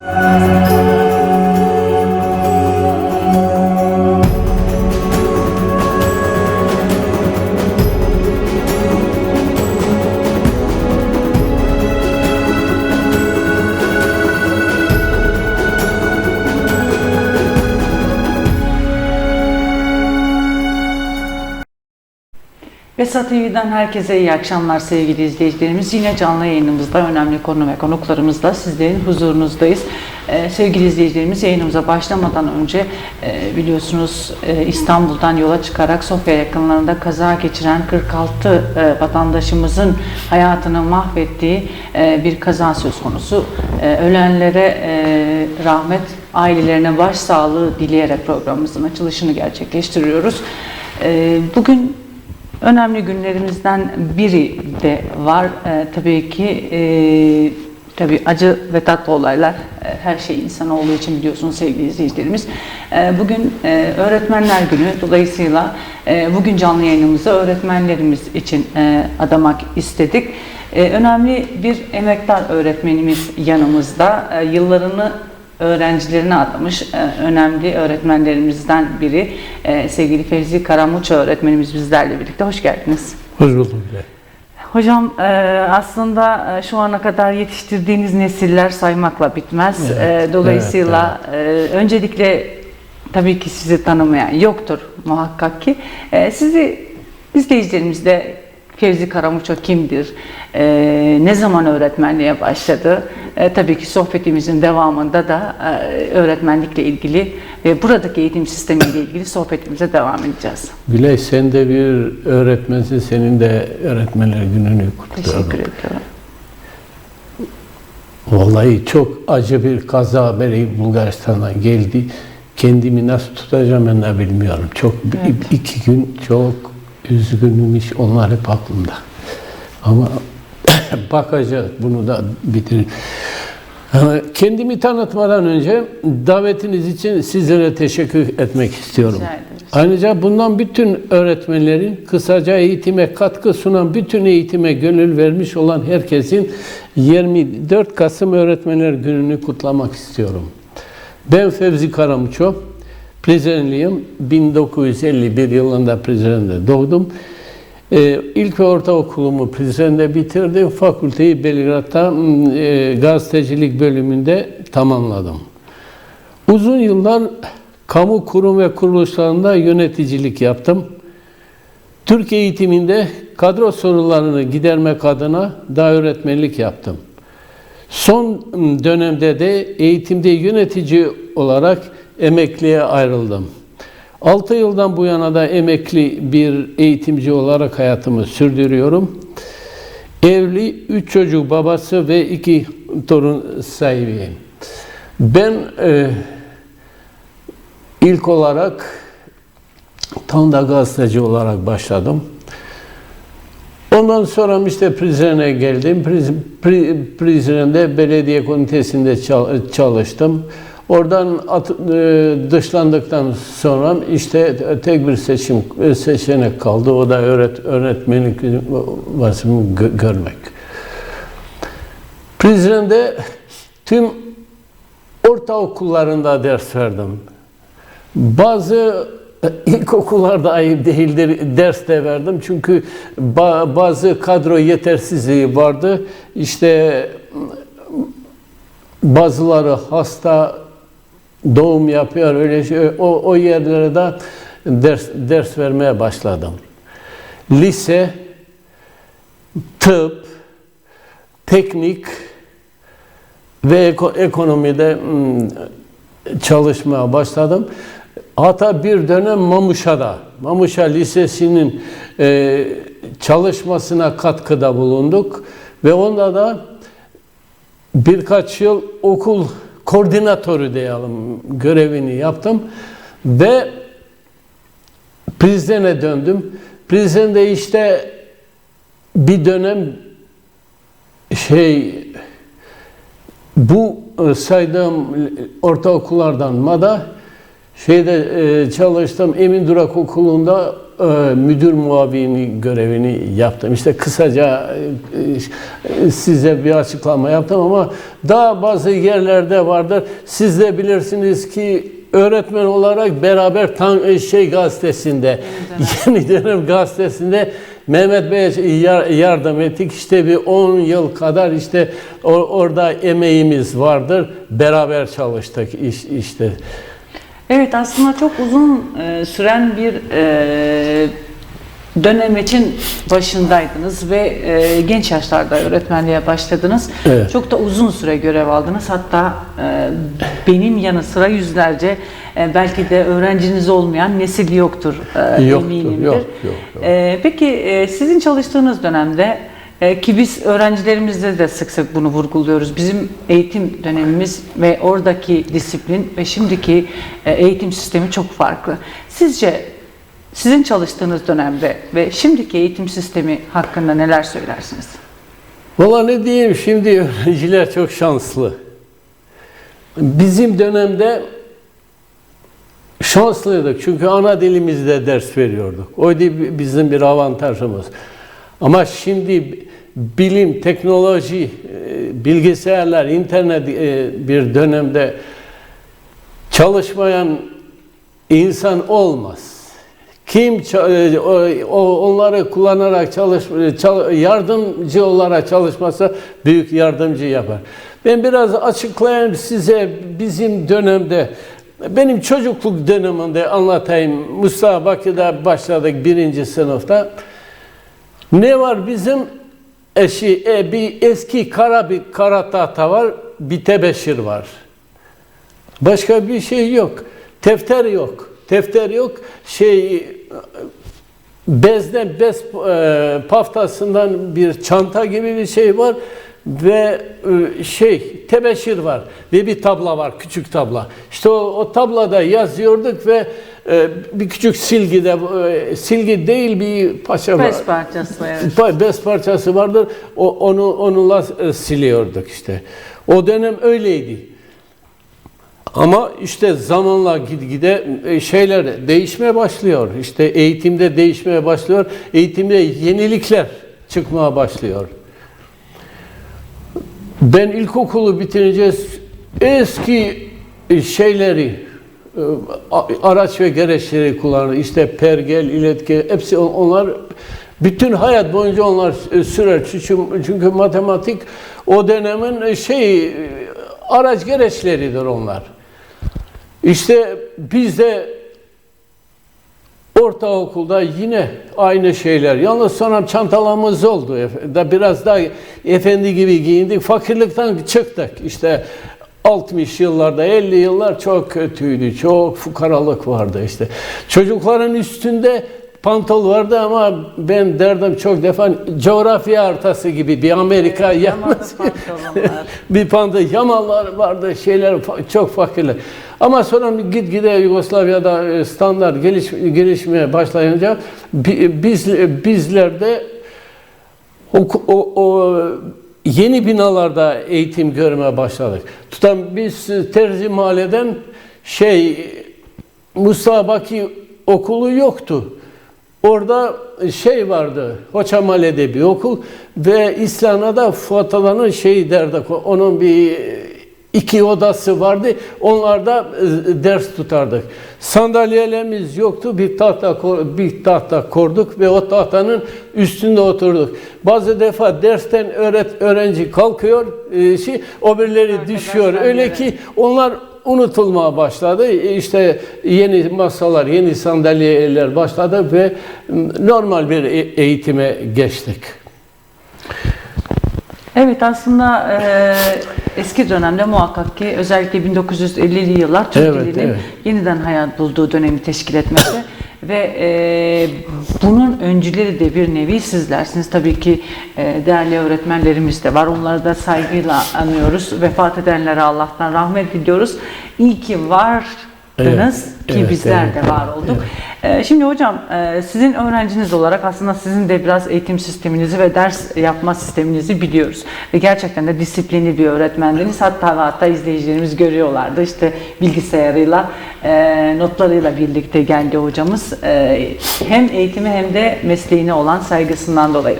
啊。Vesat TV'den herkese iyi akşamlar sevgili izleyicilerimiz. Yine canlı yayınımızda önemli konu ve konuklarımızla sizlerin huzurunuzdayız. Ee, sevgili izleyicilerimiz yayınımıza başlamadan önce e, biliyorsunuz e, İstanbul'dan yola çıkarak Sofya yakınlarında kaza geçiren 46 e, vatandaşımızın hayatını mahvettiği e, bir kaza söz konusu. E, ölenlere e, rahmet, ailelerine başsağlığı dileyerek programımızın açılışını gerçekleştiriyoruz. E, bugün Önemli günlerimizden biri de var. Ee, tabii ki e, tabii acı ve tatlı olaylar e, her şey insan olduğu için biliyorsunuz sevgili izleyicilerimiz. E, bugün e, Öğretmenler Günü dolayısıyla e, bugün canlı yayınımızı öğretmenlerimiz için e, adamak istedik. E, önemli bir emektar öğretmenimiz yanımızda. E, yıllarını öğrencilerine adamış e, önemli öğretmenlerimizden biri e, sevgili Fevzi Karamuç öğretmenimiz bizlerle birlikte. Hoş geldiniz. Hoş buldum bile. Hocam e, aslında şu ana kadar yetiştirdiğiniz nesiller saymakla bitmez. Evet, Dolayısıyla e, öncelikle tabii ki sizi tanımayan yoktur muhakkak ki. Sizi izleyicilerimizde Fevzi Karamuço kimdir? E, ne zaman öğretmenliğe başladı? E, tabii ki sohbetimizin devamında da e, öğretmenlikle ilgili ve buradaki eğitim sistemiyle ilgili sohbetimize devam edeceğiz. Gülay sen de bir öğretmensin. Senin de öğretmenler gününü kutluyorum. Teşekkür ediyorum. Vallahi çok acı bir kaza haberi Bulgaristan'dan geldi. Kendimi nasıl tutacağım ben de bilmiyorum. Çok Evet. iki gün çok üzgünüm iş onlar hep aklımda. Ama bakacağız bunu da bitirin. Ama Kendimi tanıtmadan önce davetiniz için sizlere teşekkür etmek istiyorum. Ayrıca bundan bütün öğretmenlerin kısaca eğitime katkı sunan bütün eğitime gönül vermiş olan herkesin 24 Kasım Öğretmenler Günü'nü kutlamak istiyorum. Ben Fevzi Karamuço, Prizrenliyim. 1951 yılında Prizren'de doğdum. Ee, ilk ve ortaokulumu Prizren'de bitirdim. Fakülteyi Belgrad'da mm, e, gazetecilik bölümünde tamamladım. Uzun yıllar kamu kurum ve kuruluşlarında yöneticilik yaptım. Türk eğitiminde kadro sorunlarını gidermek adına da öğretmenlik yaptım. Son dönemde de eğitimde yönetici olarak emekliye ayrıldım. 6 yıldan bu yana da emekli bir eğitimci olarak hayatımı sürdürüyorum. Evli, 3 çocuk babası ve 2 torun sahibiyim. Ben e, ilk olarak tam da gazeteci olarak başladım. Ondan sonra işte Prizren'e geldim. Priz, Pri- Prizren'de belediye komitesinde çal- çalıştım. Oradan at- e, dışlandıktan sonra işte tek bir seçim e, seçenek kaldı. O da öğret, öğretmenlik vasfımı gö- görmek. Prizren'de tüm ortaokullarında ders verdim. Bazı ilkokullarda ayıp değildir ders de verdim. Çünkü ba- bazı kadro yetersizliği vardı. İşte bazıları hasta doğum yapıyor öyle şey. O, o yerlere de ders, ders vermeye başladım. Lise, tıp, teknik ve eko- ekonomide hmm, çalışmaya başladım. Hatta bir dönem Mamuşa'da, Mamuşa Lisesi'nin e, çalışmasına katkıda bulunduk ve onda da birkaç yıl okul koordinatörü diyelim görevini yaptım ve Prizren'e döndüm. Prizren'de işte bir dönem şey bu e, saydığım ortaokullardan MADA şeyde e, çalıştım Emin Durak Okulu'nda müdür muavini görevini yaptım. İşte kısaca e, e, size bir açıklama yaptım ama daha bazı yerlerde vardır. Siz de bilirsiniz ki öğretmen olarak beraber tam e, şey gazetesinde, Yeni Dönem gazetesinde Mehmet Bey'e yar- yardım ettik. İşte bir 10 yıl kadar işte orada emeğimiz vardır. Beraber çalıştık iş, işte. Evet aslında çok uzun e, süren bir e, dönem için başındaydınız ve e, genç yaşlarda öğretmenliğe başladınız. Evet. Çok da uzun süre görev aldınız. Hatta e, benim yanı sıra yüzlerce e, belki de öğrenciniz olmayan nesil yoktur e, Yoktur, eminimdir. yok, yok, yok. E, peki e, sizin çalıştığınız dönemde e, ki biz öğrencilerimizde de sık sık bunu vurguluyoruz. Bizim eğitim dönemimiz ve oradaki disiplin ve şimdiki e, eğitim sistemi çok farklı. Sizce sizin çalıştığınız dönemde ve şimdiki eğitim sistemi hakkında neler söylersiniz? Valla ne diyeyim şimdi öğrenciler çok şanslı. Bizim dönemde şanslıydık çünkü ana dilimizde ders veriyorduk. O da bizim bir avantajımız. Ama şimdi bilim, teknoloji, e, bilgisayarlar, internet e, bir dönemde çalışmayan insan olmaz. Kim e, onları kullanarak çalış, çal- yardımcı olarak çalışmasa büyük yardımcı yapar. Ben biraz açıklayayım size bizim dönemde benim çocukluk döneminde anlatayım. Mustafa Bakı'da başladık birinci sınıfta. Ne var bizim eşi e, bir eski kara bir kara tahta var, bir tebeşir var. Başka bir şey yok. Tefter yok. Tefter yok. Şey bezden bez e, paftasından bir çanta gibi bir şey var ve e, şey tebeşir var ve bir tabla var küçük tabla. İşte o, o tablada yazıyorduk ve e, bir küçük silgide e, silgi değil bir paşa var. Beş parçası evet. Bez parçası vardır. O, onu onunla e, siliyorduk işte. O dönem öyleydi. Ama işte zamanla gitgide e, şeyler değişmeye başlıyor. İşte eğitimde değişmeye başlıyor. Eğitimde yenilikler çıkmaya başlıyor. Ben ilkokulu bitirince eski e, şeyleri e, araç ve gereçleri kullanır. İşte pergel, iletke hepsi on- onlar bütün hayat boyunca onlar e, sürer. Çünkü, çünkü matematik o dönemin şey araç gereçleridir onlar. İşte biz de ortaokulda yine aynı şeyler. Yalnız sonra çantalarımız oldu. Da biraz daha efendi gibi giyindik. Fakirlikten çıktık. İşte 60 yıllarda, 50 yıllar çok kötüydü. Çok fukaralık vardı işte. Çocukların üstünde pantol vardı ama ben derdim çok defa coğrafya haritası gibi bir Amerika Evet, yalnız bir panda yamallar vardı, şeyler çok fakirler. Ama sonra gitgide Yugoslavya'da e, standart geliş, gelişmeye başlayınca bi- biz bizlerde o, o, o yeni binalarda eğitim görmeye başladık. Tutan biz Terzi Mahalle'den şey Musa Baki okulu yoktu. Orada şey vardı, Hoçamale'de bir okul ve İslam'da Fuat Alan'ın şeyi derdik, onun bir iki odası vardı, onlarda e, ders tutardık. Sandalyelerimiz yoktu, bir tahta bir tahta korduk ve o tahtanın üstünde oturduk. Bazı defa dersten öğret öğrenci kalkıyor, e, şey, o birileri düşüyor. Öyle ki onlar unutulmaya başladı. E, İşte yeni masalar, yeni sandalyeler başladı ve normal bir eğitime geçtik. Evet aslında e, eski dönemde muhakkak ki özellikle 1950'li yıllar Türk Evet, dilinin evet. yeniden hayat bulduğu dönemi teşkil etmekte ve e, bunun öncüleri de bir nevi sizlersiniz. Tabii ki e, değerli öğretmenlerimiz de var. Onları da saygıyla anıyoruz. Vefat edenlere Allah'tan rahmet diliyoruz. İyi ki var ki evet, bizler evet. de var olduk. Ee, Şimdi hocam e, sizin öğrenciniz olarak aslında sizin de biraz eğitim sisteminizi ve ders yapma sisteminizi biliyoruz. Ve gerçekten de disiplinli bir öğretmendiniz. Hatta hatta izleyicilerimiz görüyorlardı. İşte bilgisayarıyla, e, notlarıyla birlikte geldi hocamız. E, Hem eğitimi hem de mesleğine olan saygısından dolayı.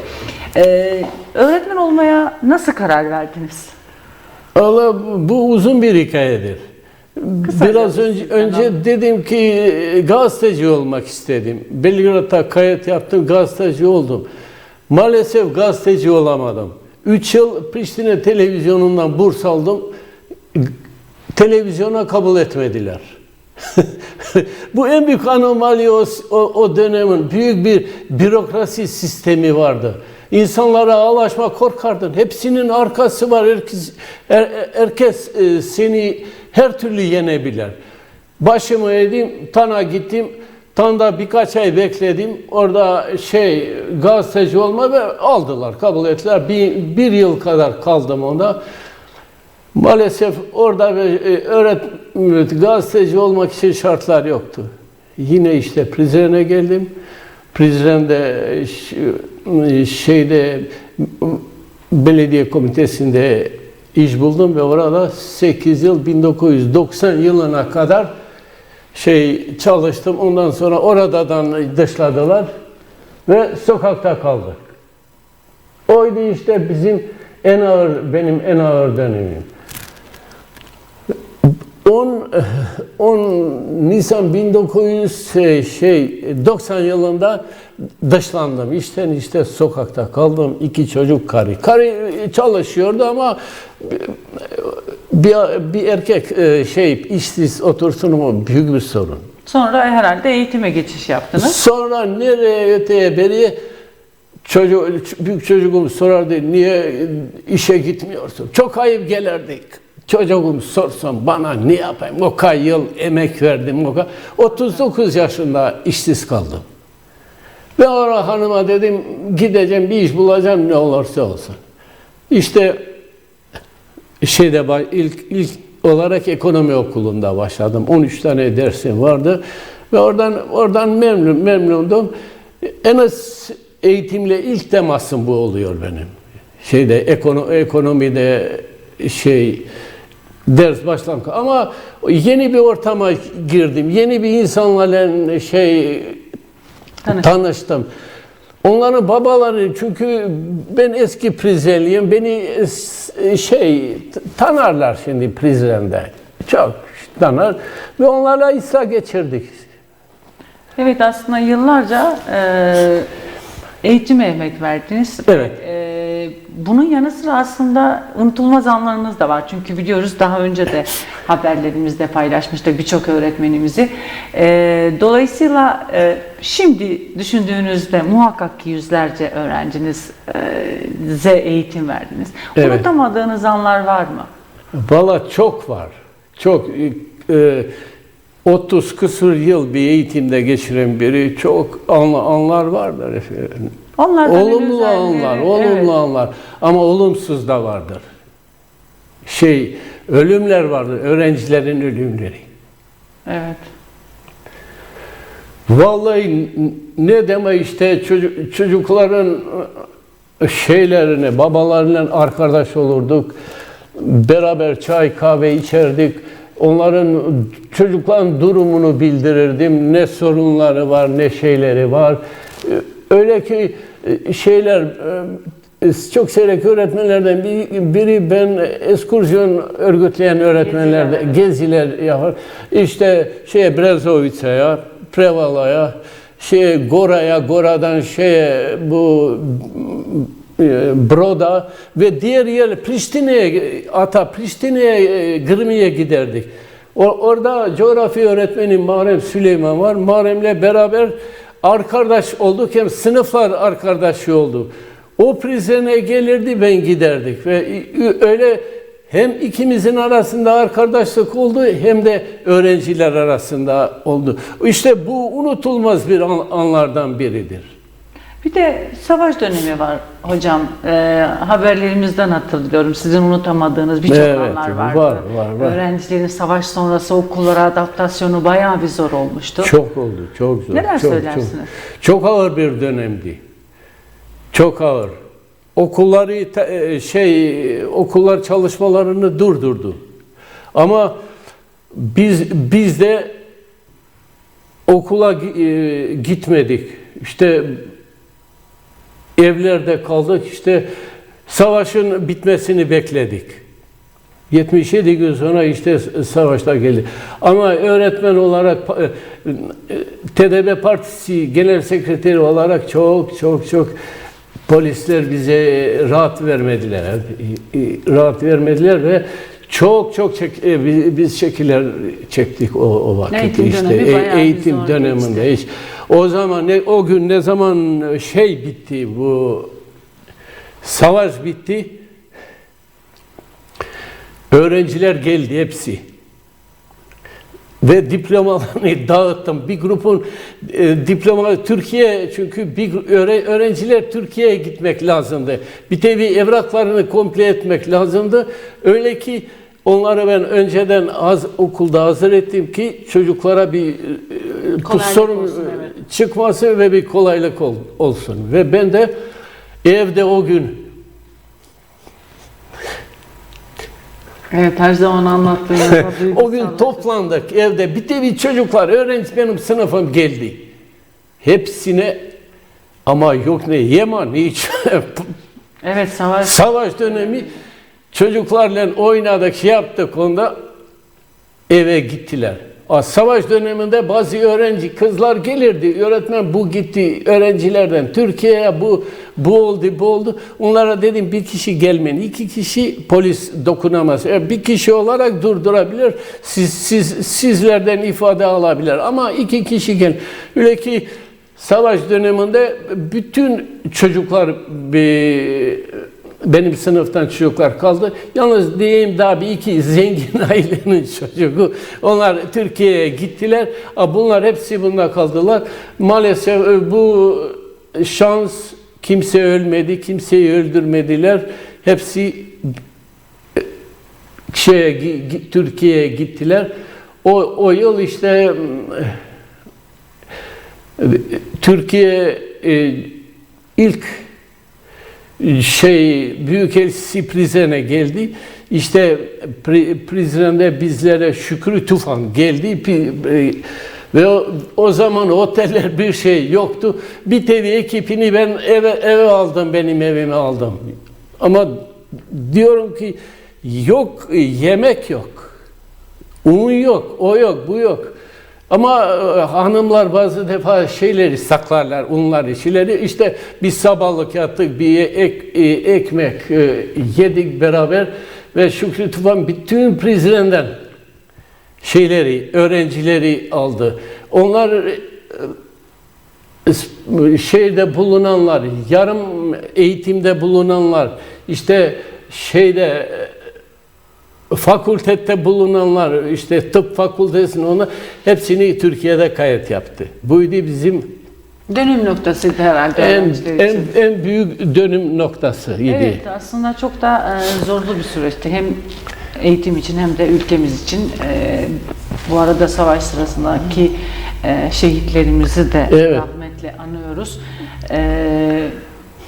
Öğretmen olmaya nasıl karar verdiniz? Allah bu uzun bir hikayedir. Kısaca Biraz bir önce, sizden önce dedim ki e, gazeteci olmak istedim. Belgrad'da kayıt yaptım, gazeteci oldum. Maalesef gazeteci olamadım. Üç yıl Priştine televizyonundan burs aldım. Televizyona kabul etmediler. Bu en büyük anomali o, o, o dönemin büyük bir bürokrasi sistemi vardı. İnsanlara ağlaşma korkardın. Hepsinin arkası var. Herkes, her- herkes e, seni her türlü yenebilir. Başımı eğdim, Tan'a gittim. Tan'da birkaç ay bekledim. Orada şey gazeteci olma ve aldılar, kabul ettiler. Bir, bir yıl kadar kaldım onda. Maalesef orada e, öğretmen, gazeteci olmak için şartlar yoktu. Yine işte Prizren'e geldim. Prizren'de e, şeyde belediye komitesinde iş buldum ve orada 8 yıl 1990 yılına kadar şey çalıştım. Ondan sonra oradan dışladılar ve sokakta kaldık. Oydu işte bizim en ağır, benim en ağır dönemim. 10, 10 Nisan 1900 şey, şey 90 yılında dışlandım. İşten işte sokakta kaldım. iki çocuk karı. Karı çalışıyordu ama bir, bir erkek e, şey işsiz otursun o büyük bir sorun. Sonra herhalde eğitime geçiş yaptınız. Sonra nereye öteye beri çocuk, büyük çocuğum sorardı niye işe gitmiyorsun? Çok ayıp gelirdik. Çocuğum sorsun bana ne yapayım? O kadar yıl emek verdim. O kadar. 39 yaşında işsiz kaldım. Ve orada hanıma dedim gideceğim bir iş bulacağım ne olursa olsun. İşte şeyde ilk ilk olarak ekonomi okulunda başladım. 13 tane dersim vardı ve oradan oradan memnun memnundum. En az eğitimle ilk temasım bu oluyor benim. Şeyde ekono, ekonomide şey ders başlangıç ama yeni bir ortama girdim. Yeni bir insanlarla şey Tanıştım. tanıştım. Onların babaları çünkü ben eski Prizeliyim. Beni e, şey t- tanarlar şimdi Prizren'de. Çok tanır ve onlarla İsa geçirdik. Evet aslında yıllarca e, eğitime emek verdiniz. Evet. E, bunun yanı sıra aslında unutulmaz anlarınız da var. Çünkü biliyoruz daha önce de haberlerimizde paylaşmıştık birçok öğretmenimizi. E, dolayısıyla e, şimdi düşündüğünüzde muhakkak ki yüzlerce öğrencinize eğitim verdiniz. Evet. Unutamadığınız anlar var mı? Valla çok var. Çok e, 30 küsur yıl bir eğitimde geçiren biri çok anla, anlar vardır efendim. Onlardan Olumlu özelleri- anlar, olumlu evet. anlar ama olumsuz da vardır. Şey, ölümler vardır, öğrencilerin ölümleri. Evet. Vallahi ne deme işte çocuk, çocukların şeylerini, babalarıyla arkadaş olurduk. Beraber çay kahve içerdik. Onların çocukların durumunu bildirirdim. Ne sorunları var, ne şeyleri var. Öyle ki şeyler e, çok seyrek öğretmenlerden bir- biri ben ekskursiyon örgütleyen öğretmenlerde geziler yapar. İşte şeye Brezovica'ya, Prevala'ya, şeye Gora'ya, Gora'dan şeye bu e, Broda ve diğer yer Priştine'ye, Ata Priştine'ye, e, Gırmi'ye giderdik. Orada coğrafya öğretmeni Muharrem Süleyman var. Muharrem'le beraber arkadaş olduk hem sınıflar arkadaşı oldu. O prizene gelirdi ben giderdik ve öyle hem ikimizin arasında arkadaşlık oldu hem de öğrenciler arasında oldu. İşte bu unutulmaz bir an- anlardan biridir. Bir de savaş dönemi var hocam. Ee, haberlerimizden hatırlıyorum. Sizin unutamadığınız birçok Evet, anlar vardı. var, var, var. Öğrencilerin savaş sonrası okullara adaptasyonu bayağı bir zor olmuştu. Çok oldu, çok zor. Neler çok, söylersiniz? Çok, çok ağır bir dönemdi. Çok ağır. Okulları e, şey okullar çalışmalarını durdurdu. Ama biz biz de okula e, gitmedik. İşte evlerde kaldık. İşte savaşın bitmesini bekledik. 77 gün sonra işte savaşlar geldi. Ama öğretmen olarak e, TDB Partisi Genel Sekreteri olarak çok çok çok polisler bize rahat vermediler. E, e, Rahat vermediler ve çok çok çek, bi- biz çekiler çektik o, o vakit Eğitim işte dönemi E- eğitim döneminde hiç o zaman ne o gün ne zaman şey bitti bu savaş bitti Öğrenciler geldi hepsi. Ve diplomalarını dağıttım. Bir grubun e, diploma Türkiye çünkü bir öğrenciler Türkiye'ye gitmek lazımdı. Bir tevi evraklarını komple etmek lazımdı. Öyle ki onları ben önceden az okulda hazır ettim ki çocuklara bir e, Kolaylık sorun olsun, e, evet. çıkmasın ve bir kolaylık ol- olsun. Ve ben de evde o gün Evet her zaman anlattığınızda O gün toplandık evde. Bir de bir çocuklar, öğrenci benim sınıfım geldi. Hepsine ama yok ne yema ne iç. Evet savaş Savaş dönemi çocuklarla oynadık, şey yaptık onda eve gittiler. Savaş döneminde bazı öğrenci kızlar gelirdi. Öğretmen bu gitti öğrencilerden Türkiye'ye bu bu oldu bu oldu. Onlara dedim bir kişi gelmeyin. iki kişi polis dokunamaz. E, Bir kişi olarak durdurabilir. Siz, siz sizlerden ifade alabilir. Ama iki kişi gel. Öyle ki savaş döneminde bütün çocuklar bir benim sınıftan çocuklar kaldı. Yalnız diyeyim daha bir iki zengin ailenin çocuğu. Onlar Türkiye'ye gittiler. Bunlar hepsi bunda kaldılar. Maalesef e, bu şans kimse ölmedi, kimseyi öldürmediler. Hepsi e, şeye Türkiye'ye gittiler. O o yıl işte e, Türkiye ilk şey Büyükelçisi Prizren'e geldi. İşte Pri- Prizren'de bizlere Şükrü Tufan geldi. E, Ve o, o zaman oteller bir şey yoktu. Bir tevi ekibini ben eve, eve aldım, benim evime aldım. Ama diyorum ki yok, yemek yok. Un yok, o yok, bu yok. Ama e, hanımlar bazı defa şeyleri saklarlar, unları, şeyleri. İşte biz sabahlık yattık, bir ek, e, ekmek e, yedik beraber ve Şükrü Tufan bütün prizlerinden şeyleri, öğrencileri aldı. Onlar e, şeyde bulunanlar, yarım eğitimde bulunanlar, işte şeyde fakültette bulunanlar, işte tıp fakültesinde onlar hepsini Türkiye'de kayıt yaptı. Buydu bizim dönüm noktasıydı herhalde en, en, en büyük dönüm noktası idi. Evet aslında çok da e, zorlu bir süreçti. Hem eğitim için hem de ülkemiz için. E, bu arada savaş sırasındaki e, şehitlerimizi de Evet. rahmetle anıyoruz. E,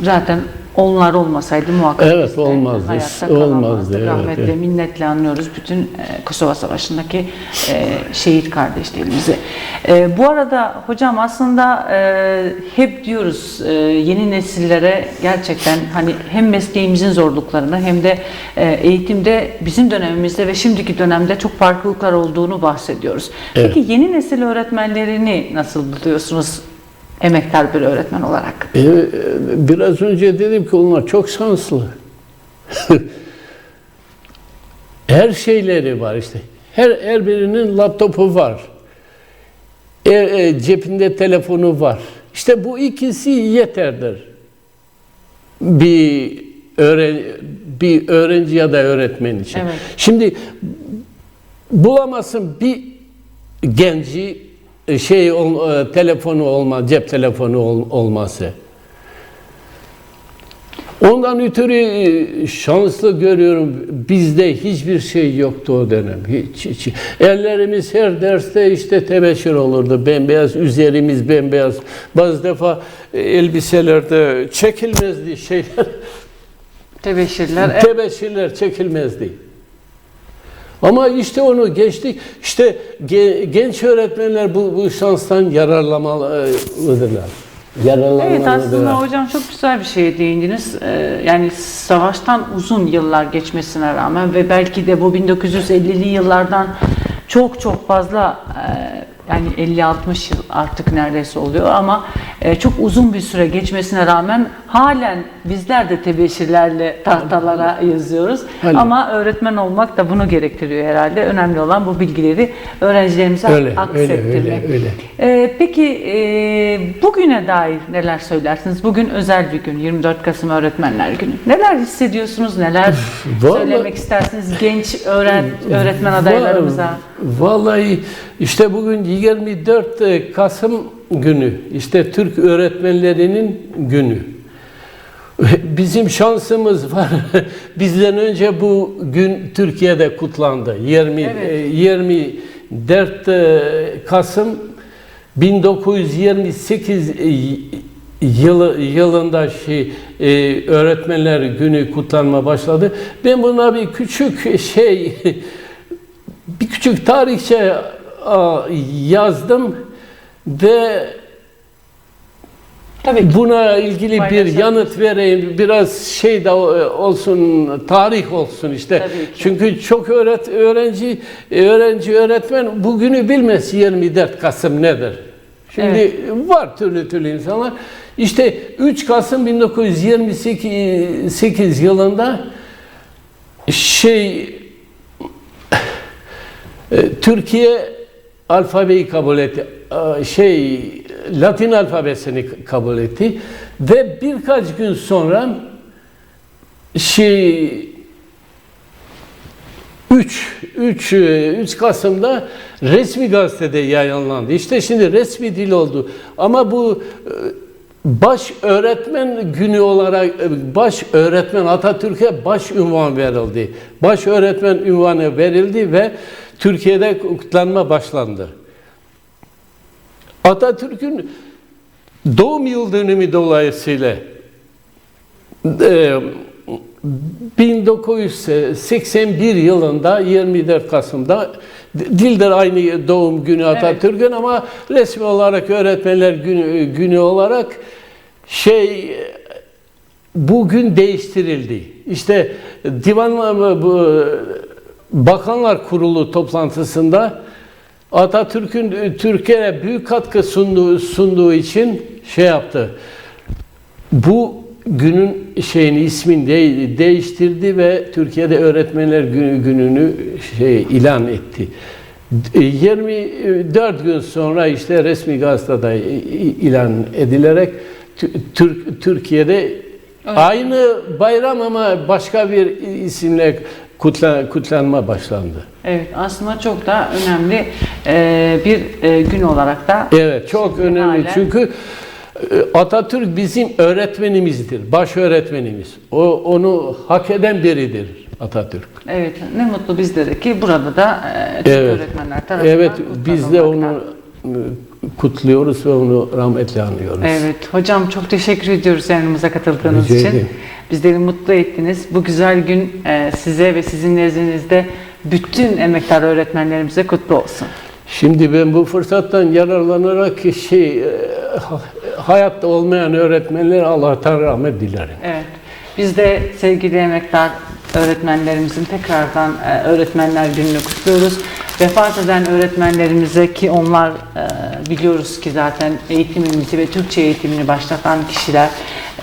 zaten onlar olmasaydı muhakkak Evet, biz de olmazdı. hayatta Olmazdı, evet, rahmetle, evet. minnetle anlıyoruz bütün e, Kosova Savaşı'ndaki e, şehit kardeşlerimizi. E, bu arada hocam aslında hep diyoruz yeni nesillere gerçekten hani hem mesleğimizin zorluklarını hem de eğitimde bizim dönemimizde ve şimdiki dönemde çok farklılıklar olduğunu bahsediyoruz. Evet. Peki yeni nesil öğretmenlerini nasıl buluyorsunuz emektar bir öğretmen olarak? E, biraz önce dedim ki onlar çok şanslı. her şeyleri var işte. Her, her birinin laptopu var. E, e, cebinde telefonu var. İşte bu ikisi yeterdir. Bir öğren bir öğrenci ya da öğretmen için. Evet. Şimdi bulamazsın bir genci şey ol- e, telefonu olma, cep telefonu ol- olması. Ondan ötürü e, şanslı görüyorum. Bizde hiçbir şey yoktu o dönem. Hiç, hiç. Ellerimiz her derste işte tebeşir olurdu. Bembeyaz, üzerimiz bembeyaz. Bazı defa e, elbiselerde çekilmezdi şeyler. Tebeşirler. Tebeşirler çekilmezdi. Ama işte onu geçtik. İşte ge- genç öğretmenler bu, bu şanstan yararlamalıdırlar. Yararlanmalıdırlar. Evet aslında hocam çok güzel bir şeye değindiniz. Ee, yani savaştan uzun yıllar geçmesine rağmen ve belki de bu 1950'li yıllardan çok çok fazla e, yani 50-60 yıl artık neredeyse oluyor ama e, çok uzun bir süre geçmesine rağmen halen bizler de tebeşirlerle tahtalara yazıyoruz. Halen. Ama öğretmen olmak da bunu gerektiriyor herhalde. Önemli olan bu bilgileri öğrencilerimize Öyle, öyle, aksettirmek. öyle, öyle. Ee, peki e, bugüne dair neler söylersiniz? Bugün özel bir gün, 24 Kasım Öğretmenler Günü. Neler hissediyorsunuz, neler Vallahi- söylemek istersiniz genç öğren, öğretmen adaylarımıza? Vallahi işte bugün 24 Kasım günü, işte Türk öğretmenlerinin günü. Bizim şansımız var. Bizden önce bu gün Türkiye'de kutlandı. 20 Evet. e, 24 e, Kasım 1928 yılı yılında şey e, öğretmenler günü kutlanma başladı. Ben buna bir küçük şey bir küçük tarihçe yazdım ve Tabii ki. buna ilgili bir Paylaşalım. yanıt vereyim. Biraz şey de olsun, tarih olsun işte. Çünkü çok öğret öğrenci öğrenci öğretmen bugünü bilmez 24 Kasım nedir. Şimdi Evet. var türlü türlü insanlar. İşte 3 Kasım 1928 yılında şey e, Türkiye alfabeyi kabul etti. Şey Latin alfabesini kabul etti ve birkaç gün sonra şey 3 3 3 Kasım'da resmi gazetede yayınlandı. İşte şimdi resmi dil oldu. Ama bu e, baş öğretmen günü olarak e, baş öğretmen Atatürk'e baş ünvan verildi. Baş öğretmen ünvanı verildi ve Türkiye'de kutlanma başlandı. Atatürk'ün doğum yıl dönümü dolayısıyla e, 1981 yılında 24 Kasım'da Dildir aynı doğum günü Atatürk'ün ama resmi olarak öğretmenler günü, günü olarak şey bugün değiştirildi. İşte divan bu Bakanlar Kurulu toplantısında Atatürk'ün Türkiye'ye büyük katkı sunduğu, sunduğu için şey yaptı. Bu günün şeyini ismini de- değiştirdi ve Türkiye'de Öğretmenler Günü gününü şey ilan etti. E, 24 gün sonra işte resmi gazetede ilan edilerek Tü- Türk Türkiye'de aynı bayram ama başka bir isimle kutla, kutlanma başlandı. Evet aslında çok da önemli e, bir e, gün olarak da Evet çok önemli halen- çünkü e, Atatürk bizim öğretmenimizdir, baş öğretmenimiz. O onu hak eden biridir Atatürk. evet ne mutlu bizlere ki burada da e, Türk Evet. öğretmenler tarafından Evet biz de onu e, kutluyoruz ve onu rahmetle anıyoruz. Evet hocam çok teşekkür ediyoruz yayınımıza katıldığınız Rica için. ederim. Bizleri mutlu ettiniz. Bu güzel gün e, size ve sizin nezdinizde bütün emektar öğretmenlerimize kutlu olsun. Şimdi ben bu fırsattan yararlanarak şey e, ha- hayatta olmayan öğretmenlere Allah'tan rahmet dilerim. Evet. Biz de sevgili emektar öğretmenlerimizin tekrardan e, öğretmenler gününü kutluyoruz. Vefat eden öğretmenlerimize ki onlar e, biliyoruz ki zaten eğitimimizi ve Türkçe eğitimini başlatan kişiler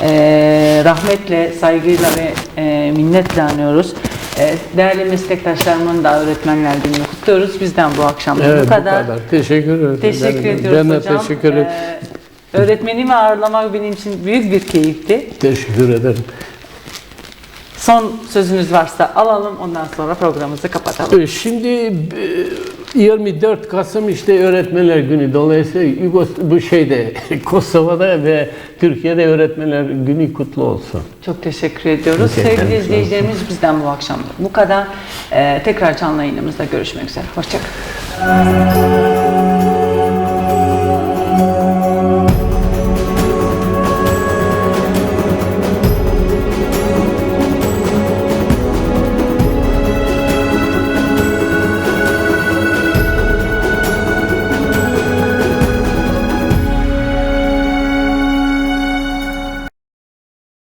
e, rahmetle, saygıyla ve e, minnetle anıyoruz. E, değerli meslektaşlarımın da öğretmenler gününü kutluyoruz. Bizden bu akşam Evet bu kadar. Teşekkür ederim. Teşekkür Ben- ediyoruz Ben de hocam. teşekkür ederim. E, öğretmenimi ağırlamak benim için büyük bir keyifti. Teşekkür ederim. Son sözünüz varsa alalım ondan sonra programımızı kapatalım. Şimdi e, 24 Kasım işte Öğretmenler Günü. Dolayısıyla bu şeyde Kosova'da ve Türkiye'de Öğretmenler Günü kutlu olsun. Çok teşekkür ediyoruz. Teşekkür. Sevgili izleyicilerimiz bizden bu akşam bu kadar. Ee, tekrar canlı yayınımızda görüşmek üzere. Hoşçakalın.